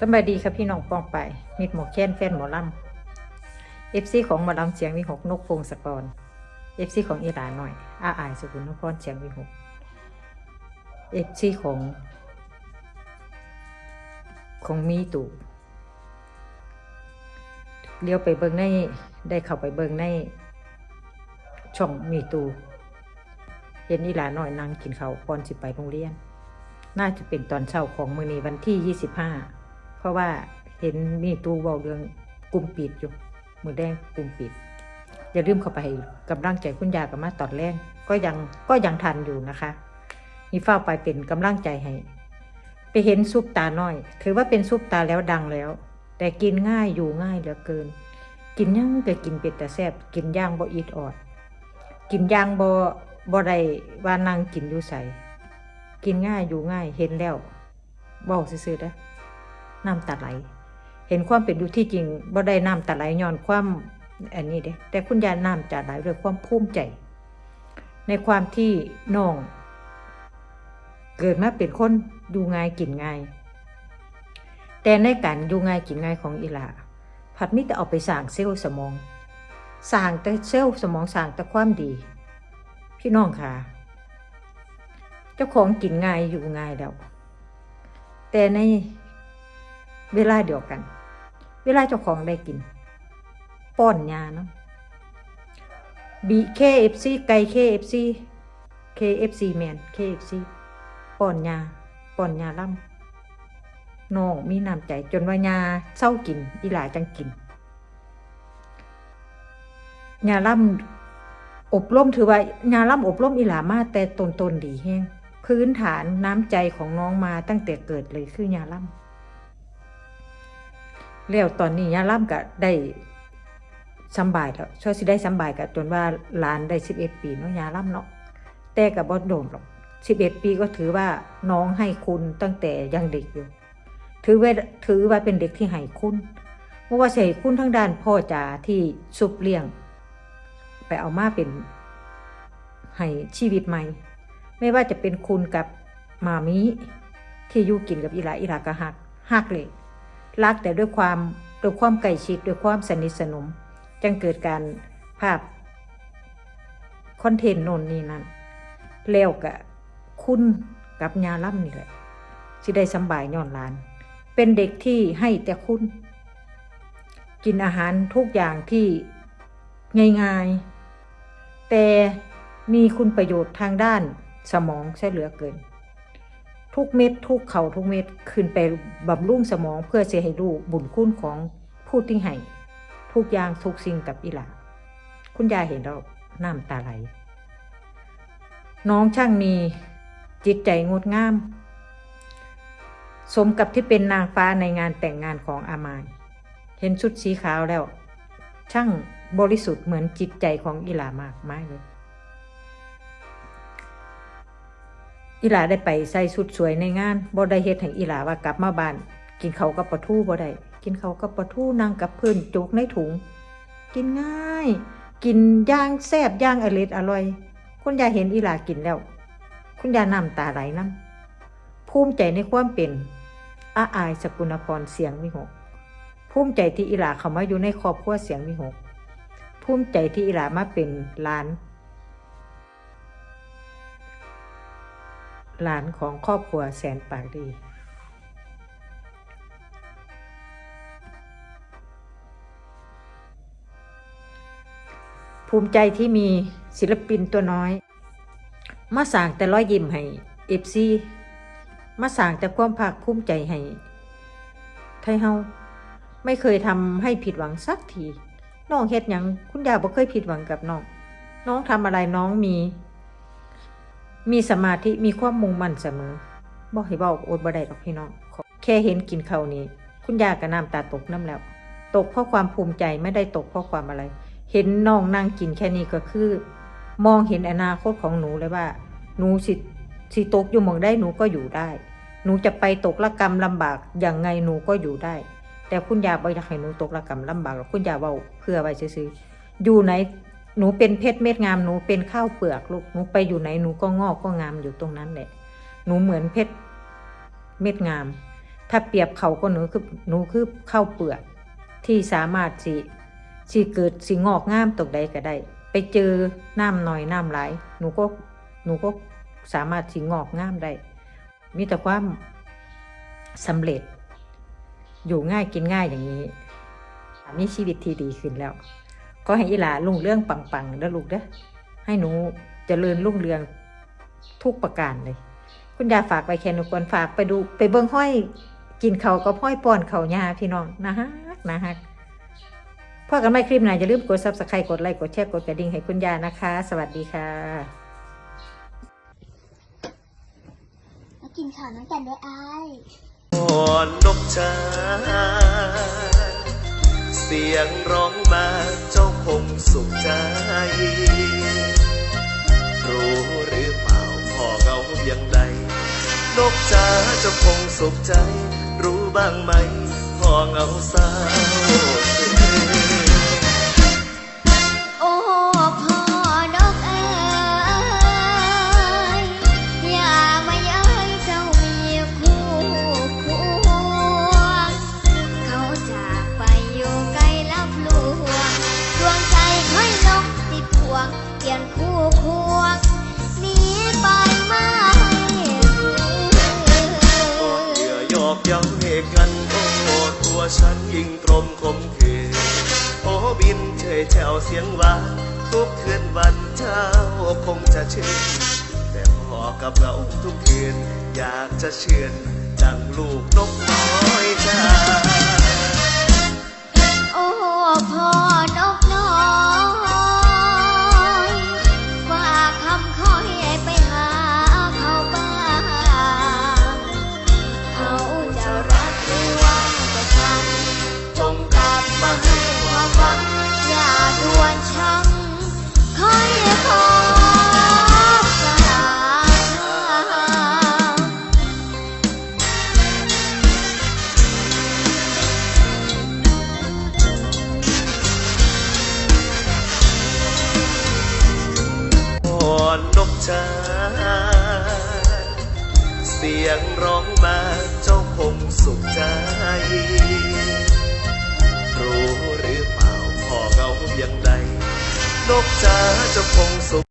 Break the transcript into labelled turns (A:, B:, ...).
A: สบายดีครับพี่น้องปองไป มิดหมอแค้นแฟนหมอลำเอฟซีของหมอลำเสียงวิหกนกพงศกรเอฟซีของอีหลาหน่อย อาอายสกุลนครเสียงวิหกเอฟซีของ ของมีตู่เลี้ยวไปเบิงในได้เข้าไปเบิงใน ช่องมีตูเห็นอีหลาหน่อยนั่งกินเขาวก่อนสิไปโรงเรียน น่าจะเป็นตอนเช้าของมื้อนี้วันที่25เพ ราะว่าเห็นมีตูเว้าเรื่องกลุ่มปิดอยู่มือแดงกลุ่มปิด อย่าลืมเข้าไปให้กำลังใจคุณยากับมาตอนแรกก็ยังก็ยังทันอยู่นะคะมีเฝ้าไปเป็นกำลังใจให้ไปเห็นซุปตาน้อย ถือว่าเป็นซุปตาแล้วดังแล้ว แต่กินง่ายอยู่ง่ายเหลือเกิน กินยังก็กินเป็ดแต่แซ่บกินย่างบ่อีดออด กินย่างบ่บ่ได้ว่านางกินอยู่ใสกินง่ายอยู่ง่ายเห็นแล้วบอกซื่อๆนะ น้ำตาไหล เห็นความเป็นอยู่ที่จริงบ่ได้น้ำตาไหลย้อนความอันนี้เด้แต่คุณยายน้ำตาไหลด้วยความภูมิใจ ในความที่น้อง เกิดมาเป็นคนดูง่ายกินง่าย แต่ในการดูง่ายกินง่ายของอีหลาผัดมิแต่เอาไปสร้างเซลล์สมองสร้างแต่เซลล์สมองสร้างแต่ความดี พี่น้องค่ะ เจ้าของกินง่ายอยู่ง่ายแล้ว แต่ใน เวลาเดียวกัน เวลาเจ้าของได้กิน ป้อนยาเนาะบีเคเอฟซีไก่เคเอฟซีเคเอฟซีแมนเคเอฟซีป้อนยาป้อนยาล่ำน้องมีน้ำใจจนว่ายาเศร้ากิน อีหลาจังกินยาล่ำอบรมถือว่ายาล่ำอบรมอีหลามาแต่ตนตนดีแห้งพื้นฐานน้ำใจของน้องมาตั้งแต่เกิดเลยคือยาล่ำ แล้วตอนนี้ยาล่ำก็ได้สบายแล้วช่วยสิได้สบายกับจนว่าหลานได้สิบเอ็ดปีเนาะยาล่ำเนาะแต่กับบอโดนหรอกสิบเอ็ดปีก็ถือว่าน้องให้คุณตั้งแต่ยังเด็กอยู่ ถือว่าถือว่าเป็นเด็กที่ให้คุณเพราะว่าใส่คุณทั้งด้านพ่อจ๋าที่สุบเลี้ยง ไปเอามาเป็นให้ชีวิตใหม่ ไม่ว่าจะเป็นคุณกับมามิที่อยู่กินกับอีหลาอีหลาก็หักหักเลย รักแต่ด้วยความด้วยความใกล้ชิดด้วยความสนิทสนมจึงเกิดการภาพคอนเทนต์โนนนี่นั่นแล้วกับคุณกับยาล่ำนี่แหละที่ได้สบายย้อนลาน เป็นเด็กที่ให้แต่คุณ กินอาหารทุกอย่างที่ง่ายๆแต่มีคุณประโยชน์ทางด้านสมองใช่เหลือเกิน ทุกเม็ดทุกเข่าทุกเม็ดขึ้นไปบำรุงสมองเพื่อเสียให้ลูกบุญคุณของผู้ที่ให้ทุกอย่างทุกสิ่งกับอีหลาคุณยายเห็นแล้วน้ำตาไหล น้องช่างมีจิตใจงดงาม สมกับที่เป็นนางฟ้าในงานแต่งงานของอามายเห็นชุดสีขาวแล้ว ช่างบริสุทธิ์เหมือนจิตใจของอีหลามากมากเลย อีหลาได้ไปใส่ชุดสวยในงานบ่ได้เฮ็ดให้อีหลาว่ากลับมาบ้าน กินเขากับปลาทูบ่ได้กินเขากับปลาทูนั่งกับเพื่อนจุกในถุง กินง่าย กินย่างแซ่บย่างอร่อยอร่อย คุณยายเห็นอีหลากินแล้ว คุณยายน้ำตาไหลน้ำภูมิใจในความเป็นอาอายสกุลพรเสียงวิหกภูมิใจที่อีหลาเขามาอยู่ในครอบครัวเสียงวิหกภูมิใจที่อีหลามาเป็นหลาน หลานของครอบครัวแสนปากดี ภูมิใจที่มีศิลปินตัวน้อย มาสางแต่ร้อยยิ้มให้เอฟซีมาสางแต่ความภาคภูมิใจให้ไทยเฮาไม่เคยทำให้ผิดหวังสักทีน้องเฮ็ดหยังคุณยายบ่เคยผิดหวังกับน้อง น้องทำอะไรน้องมี มีสมาธิมีความมุ่งมั่นเสมอบอกให้บอกอดบ่ได้หรอกพี่น้องแค่เห็นกินข้าวนี้ คุณยาก็น้ำตาตกน้ำแล้ว ตกเพราะความภูมิใจไม่ได้ตกเพราะความอะไร เห็นน้องนั่งกินแค่นี้ก็คือ มองเห็นอนาคตของหนูเลยว่า หนูสิสิตกอยู่มองได้หนูก็อยู่ได้ หนูจะไปตกละกรรมลำบากอย่างไงหนูก็อยู่ได้ แต่คุณยายบ่อยากให้หนูตกละกรรมลำบากหรอกคุณยาเว้าเพื่อไว้ซื่อๆอยู่ไหน หนูเป็นเพชรเม็ดงามหนูเป็นข้าวเปลือกลูกหนูไปอยู่ไหนหนูก็งอกก็งามอยู่ตรงนั้นแหละหนูเหมือนเพชรเม็ดงาม ถ้าเปรียบเขาก็หนูคือหนูคือข้าวเปลือก ที่สามารถสิสิเกิดสิงอกงามตกใดก็ได้ ไปเจอน้ำหน่อยน้ำหลายหนูก็หนูก็สามารถสิงอกงามได้มีแต่ความสำเร็จ อยู่ง่ายกินง่ายอย่างนี้ มีชีวิตที่ดีขึ้นแล้ว ก็ให้อีหลาลุ่งเรื่องปังๆเด้อลูกเด้อให้หนูเจริญรุ่งเรืองทุกประการเลย คุณยายฝากไปแค่หนูก่อนฝากไปดูไปเบิ่งห้อยกินเขาวก็ห้อยป้อนเขาวยาพี่น้องนะฮะนะฮะพ่อกันไม่คลิปไหนอย่าลืมกดซับสไครต์กดไลค์กดแชร์กดกระดิ่งให้คุณยายนะคะ สวัสดีค่ะ
B: มากินข้าวน้ำกันด้วยไอ้าย
C: อ่อนนกชาเสียงร้องมาเจ้า คงสุขใจ รู้หรือเปล่าพ่อเงาเพียงใด นกจ๋าจะคงสุขใจ รู้บ้างไหมพ่อเงาเศร้า
B: เห
C: ตุกันโอ้ตัวฉันยิ่งตรมคมคืนโอ้บินเฉยแถวเสียงหวานทุกคืนวันเช้าคงจะชื่นแต่พอกับเราทุกคืนอยากจะเชื่อนดังลูกนกน้อย
B: สุ
C: ขใจ รู้หรือเปล่าพ่อเงาเพียงใดนกจ๋าจะคงสุข